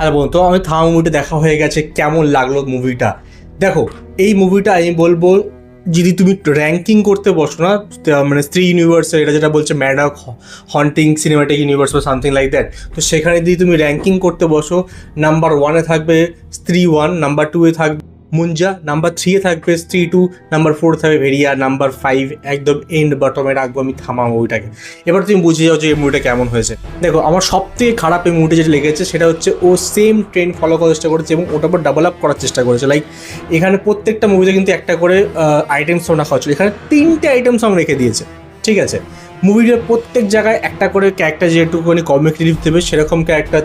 Hello বন্ধু তো আমি থামা মুভিটা দেখা হয়ে গেছে, কেমন লাগল মুভিটা? দেখো, এই মুভিটা আমি বলব, যদি তুমি র্যাঙ্কিং করতে বসো না মানে স্ত্রী ইউনিভার্স এটা যেটা বলছে ম্যাডক হন্টিং সিনেমাটিক ইউনিভার্স বা সামথিং লাইক দ্যাট তো সেখানে যদি তুমি র্যাঙ্কিং করতে বসো নাম্বার ওয়ানে থাকবে স্ত্রী ওয়ান নাম্বার টুয়ে থাকবে মুঞ্জা নাম্বার থ্রিয়ে থাকবে স্ত্রী টু নাম্বার ফোর থাকবে ভেরিয়া নাম্বার ফাইভ একদম এন্ড বটমে রাখব আমি থামা মুভিটাকে। এবার তুমি বুঝে যাও যে এই মুভিটা কেমন হয়েছে। দেখো, আমার সব থেকে খারাপ এই মুভিটা যেটা লেগেছে, সেটা হচ্ছে ও সেম ট্রেন্ড ফলো করার চেষ্টা করেছে এবং ওটার উপর ডেভেলপ করার চেষ্টা করেছে। লাইক এখানে প্রত্যেকটা মুভিতে কিন্তু একটা করে আইটেম সং রাখা হচ্ছিল এখানে তিনটে আইটেম সং রেখে দিয়েছে। ঠিক আছে? মুভিটার প্রত্যেক জায়গায় একটা করে ক্যারেক্টার যেটুকুনি কমিক রিলিফ দেবে, সেরকম ক্যারেক্টার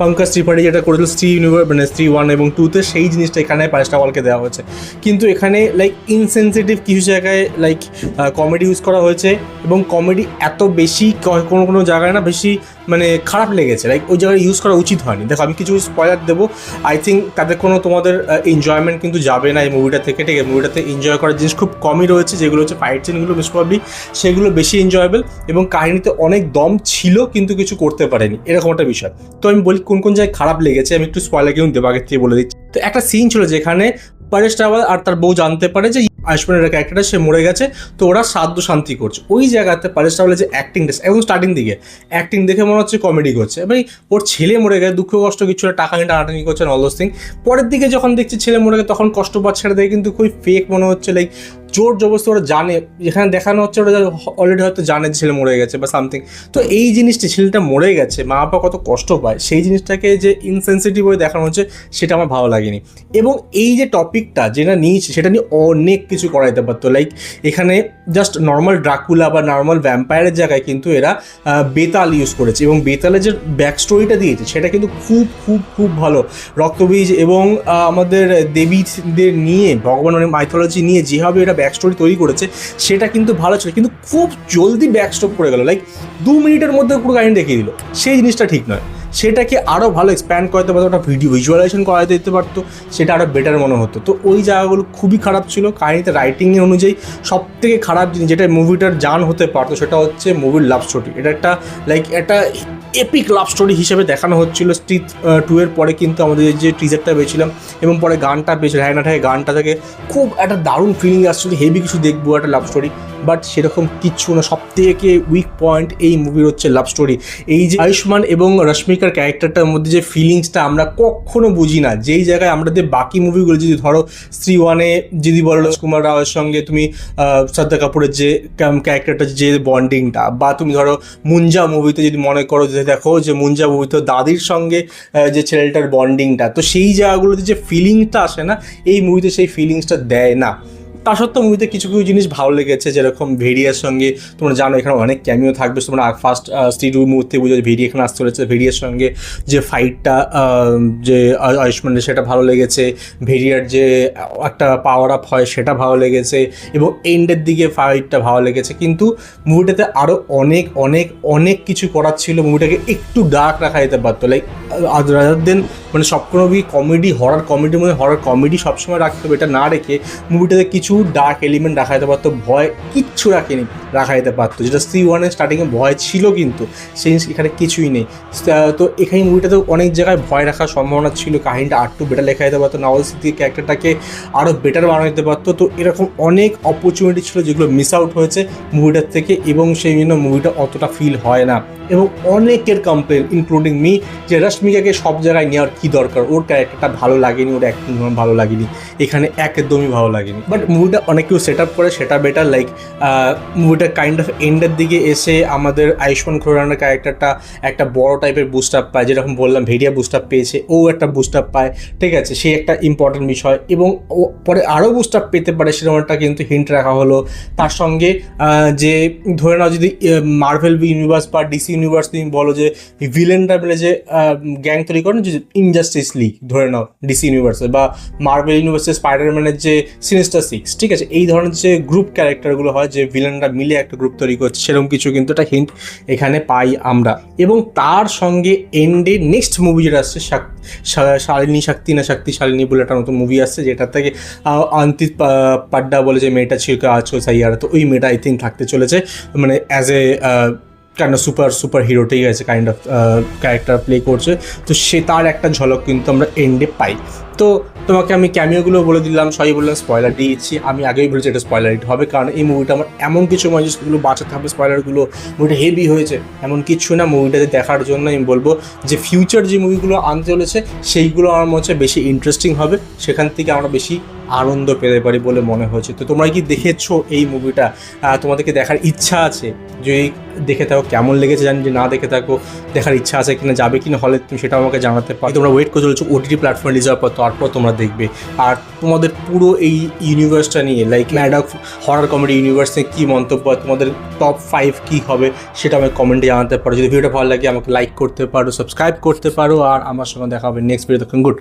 পঙ্কজ ত্রিপাঠী যেটা করেছিল স্ত্রী ইউনিভার মানে স্ত্রী ওয়ান এবং টুতে সেই জিনিসটা এখানে পারেশ রাওয়ালকে দেওয়া হয়েছে। কিন্তু এখানে লাইক ইনসেন্সিটিভ কিছু জায়গায় লাইক কমেডি ইউজ করা হয়েছে এবং কমেডি এত বেশি কোনো কোনো জায়গায় না বেশি মানে খারাপ লেগেছে। লাইক ওই জায়গায় ইউজ করা উচিত হয়নি। দেখো, আমি কিছু স্পয়লার দেবো। আই থিঙ্ক তাদের কোনো তোমাদের এনজয়মেন্ট কিন্তু যাবে না এই মুভিটা থেকে, ঠিক আছে? মুভিটাতে এনজয় করার জিনিস খুব কমই রয়েছে, যেগুলো হচ্ছে ফাইট সিনগুলো বেশ প্রবলি সেগুলো বেশি এনজয়েবল এবং কাহিনীতে অনেক দম ছিল, কিন্তু কিছু করতে পারেনি। এরকম একটা বিষয়। তো আমি বলি কোন কোন জায়গায় খারাপ লেগেছে, আমি একটু স্পয়লার কিন্তু দেবো আগের থেকে বলে দিচ্ছি। তো একটা সিন ছিল যেখানে পরেশ রাওয়াল আর তার বউ জানতে পারে যে আয়ুষ্মানের ক্যারেক্টারটা সে মরে গেছে, তো ওরা সাধ্য শান্তি করছে। ওই জায়গাতে পরেশ রাওয়ালের যে অ্যাক্টিংটা এবং স্টার্টিং দিকে অ্যাক্টিং দেখে মনে হচ্ছে কমেডি করছে। ভাই, ওর ছেলে মরে গেছে, দুঃখ, কষ্ট, কিছু টাকা নিয়ে টানাটানি করছে অল দোস থিং পরের দিকে যখন দেখছি ছেলে মরে গেছে, তখন কষ্ট পাচ্ছে সেটা দেখে কিন্তু খুবই ফেক মনে হচ্ছে লাইক জোর জবরদস্তি ওরা জানে, যেখানে দেখানো হচ্ছে ওরা অলরেডি হয়তো জানে ছেলে মরে গেছে বা সামথিং তো এই জিনিসটা ছেলেটা মরে গেছে, মা বাবা কত কষ্ট পায়, সেই জিনিসটাকে যে ইনসেন্সিটিভ হয়ে দেখানো হচ্ছে, সেটা আমার ভালো লাগেনি। এবং এই যে টপিকটা যেটা নিয়েছে, সেটা নিয়ে অনেক কিছু করা যেতে পারতো। লাইক এখানে জাস্ট নর্মাল ড্রাকুলা বা নর্মাল ভ্যাম্পায়ারের জায়গায় কিন্তু এরা বেতাল ইউজ করেছে। এবং বেতালের যে ব্যাক স্টোরিটা দিয়েছে, সেটা কিন্তু খুব খুব খুব ভালো। রক্তবীজ এবং আমাদের দেবীদের নিয়ে ভগবানের মাইথোলজি নিয়ে যেভাবে এটা ব্যাক স্টোরি তৈরি করেছে, সেটা কিন্তু ভালো ছিল। কিন্তু খুব জলদি ব্যাক স্টপ করে গেল। লাইক দু মিনিটের মধ্যে পুরো কাহিনী দেখিয়ে দিল। সেই জিনিসটা ঠিক নয়। সেটাকে আরও ভালো এক্সপ্যান্ড করাতে পারতো ওটা ভিডিও ভিজুয়ালাইজেশন করা দিতে পারতো, সেটা আরও বেটার মনে হতো। তো ওই জায়গাগুলো খুবই খারাপ ছিল। কাহিনীতে রাইটিংয়ের অনুযায়ী সব থেকে খারাপ জিনিস, যেটা মুভিটার জান হতে পারতো, সেটা হচ্ছে মুভির লাভ স্টোরি এটা একটা লাইক একটা এপিক লাভ স্টোরি হিসেবে দেখানো হচ্ছিল স্ট্রিট টু এর পরে কিন্তু আমাদের যে টিজারটা পেয়েছিলাম এবং পরে গানটা পেয়েছিল হ্যাঁ না হ্যাঁ গানটা থেকে খুব একটা দারুণ ফিলিং আসছিল হেভি কিছু দেখব, একটা লাভ স্টোরি বাট সেরকম কিচ্ছু না। সব থেকে উইক পয়েন্ট এই মুভির হচ্ছে লাভ স্টোরি এই যে আয়ুষ্মান এবং রশ্মিকার ক্যারেক্টারটার মধ্যে যে ফিলিংসটা আমরা কখনো বুঝি না, যেই জায়গায় আমরা যে বাকি মুভিগুলো যদি ধরো স্ত্রী ওয়ানে যদি বলো রাজকুমার রাওয়ের সঙ্গে তুমি শ্রদ্ধা কাপুরের যে ক্যারেক্টারটা যে বন্ডিংটা বা তুমি ধরো মুঞ্জা মুভিতে যদি মনে করো যে দেখো যে মুঞ্জা মুভিতে দাদির সঙ্গে যে ছেলেটার বন্ডিংটা তো সেই জায়গাগুলোতে যে ফিলিংসটা আসে না, এই মুভিতে সেই ফিলিংসটা দেয় না। তা সত্ত্বেও মুভিতে কিছু কিছু জিনিস ভালো লেগেছে, যেরকম ভেরিয়ার সঙ্গে, তোমরা জানো এখানে অনেক ক্যামিও থাকবে, তোমরা ফার্স্ট স্ত্রী টু মুহূর্তে বুঝো ভেরি এখানে আসতে চলেছে ভেরিয়ার সঙ্গে যে ফাইটটা যে আয়ুষ্মানের সেটা ভালো লেগেছে ভেরিয়ার যে একটা পাওয়ার আপ হয় সেটা ভালো লেগেছে, এবং এন্ডের দিকে ফাইটটা ভালো লেগেছে, কিন্তু মুভিটাতে আরও অনেক অনেক অনেক কিছু করার ছিল মুভিটাকে একটু ডার্ক রাখা যেতে পারতো লাইক রাদার দেন মানে সবসময় কমেডি হরার কমেডির মধ্যে হরার কমেডি সবসময় রাখতে হবে, এটা না রেখে মুভিটাতে কিছু ডার্ক এলিমেন্ট রাখা যেতে পারতো ভয় কিচ্ছু রাখেনি। রাখা যেতে পারতো। যেটা সি ওয়ানের স্টার্টিংয়ে ভয় ছিল কিন্তু, সেই এখানে কিছুই নেই। তো এখানে মুভিটাতে অনেক জায়গায় ভয় রাখার সম্ভাবনা ছিল। কাহিনীটা আর একটু বেটার লেখা যেতে পারতো নওয়াল সিদ্দিক ক্যারেক্টারটাকে আরও বেটার বানানো যেতে পারতো। তো এরকম অনেক অপরচুনিটি ছিল যেগুলো মিস আউট হয়েছে মুভিটার থেকে এবং সেই জন্য মুভিটা অতটা ফিল হয় না। এবং অনেকের কমপ্লেন ইনক্লুডিং মি যে রশ্মিকাকে সব জায়গায় নেওয়ার কী দরকার? ওর ক্যারেক্টারটা ভালো লাগেনি, ওর অ্যাক্টিং ভালো লাগেনি। এখানে একদমই ভালো লাগেনি। বাট মুভিটা অনেক কিছু সেট আপ করে, সেটা বেটার লাইক মুভিটা কাইন্ড অফ এন্ডের দিকে এসে আমাদের আয়ুষ্মান খুরানার ক্যারেক্টারটা একটা বড় টাইপের বুস্ট আপ পায়। যেরকম বললাম, ভেরিয়া বুস্ট আপ পেয়েছে, ও একটা বুস্ট আপ পায়। ঠিক আছে, সে একটা ইম্পর্টেন্ট বিষয়। এবং ও পরে আরও বুস্ট আপ পেতে পারে সেরকম একটা কিন্তু হিন্ট রাখা হলো। তার সঙ্গে যে ধরে নাও যদি মার্ভেল ইউনিভার্স বা ডিসি ইউনিভার্স তুমি বলো যে ভিলেনরা মিলে যে গ্যাং তৈরি করেন যে ইনজাস্টিস লিগ ধরে নাও ডিসি ইউনিভার্সে বা মার্ভেল ইউনিভার্সে স্পাইডারম্যানের যে সিনিস্টার সিক্স ঠিক আছে? এই ধরনের যে গ্রুপ ক্যারেক্টারগুলো হয়, যে ভিলেনরা মিলে একটা গ্রুপ তৈরি করছে সেরকম কিছু কিন্তু একটা হিন্ট এখানে পাই আমরা। এবং তার সঙ্গে এন্ডে নেক্সট মুভি যেটা আসছে শালিনী শক্তি না শক্তি শালিনী বলে একটা নতুন মুভি আসছে, যেটা থেকে অন্তিত পাড্ডা বলে যে মেয়েটা ছিল আছো সাইয়ার, তো ওই মেয়েটা আই থিঙ্ক থাকতে চলেছে। মানে as a kind of super super hero ঠিক আছে কাইন্ড অফ ক্যারেক্টার প্লে করছে। তো সে তার একটা ঝলক কিন্তু আমরা এন্ডে পাই। তো তোমাকে আমি ক্যামিওগুলো বলে দিলাম, সবাই বললাম স্পয়লার দিয়েছি। আমি আগেই বলেছি এটা স্পয়লার হবে, কারণ এই মুভিটা আমার এমন কিছু মানুষগুলো বাঁচাতে হবে স্পয়লারগুলো মুভিটা হেভি হয়েছে। এমন কিছু না মুভিটাতে দেখার জন্য আমি বলব যে ফিউচার যে মুভিগুলো আনতে চলেছে, সেইগুলো আমার মনে হচ্ছে বেশি ইন্টারেস্টিং হবে। সেখান থেকে আমরা বেশি আনন্দ পেতে পারি বলে মনে হয়েছে। তো তোমরা কি দেখেছ এই মুভিটা তোমাদেরকে দেখার ইচ্ছা আছে? যদি দেখে থাকো, কেমন লেগেছে জানি যে না দেখে থাকো, দেখার ইচ্ছা আছে কিনা, যাবে কিনা হলে তুমি সেটা আমাকে জানাতে পারো। তোমরা ওয়েট করে চলেছো ওটিটি প্ল্যাটফর্মে রিলিজ হওয়ার পর, তারপর তোমরা দেখবে। আর তোমাদের পুরো এই ইউনিভার্সটা নিয়ে like Maddock horror comedy universe নিয়ে কী মন্তব্য তোমাদের টপ ফাইভ কী হবে, সেটা আমাকে কমেন্টে জানাতে পারো। যদি ভিডিওটা ভালো লাগে, আমাকে লাইক করতে পারো সাবস্ক্রাইব করতে পারো, আর আমার সঙ্গে দেখা হবে নেক্সট ভিডিও তখন গুড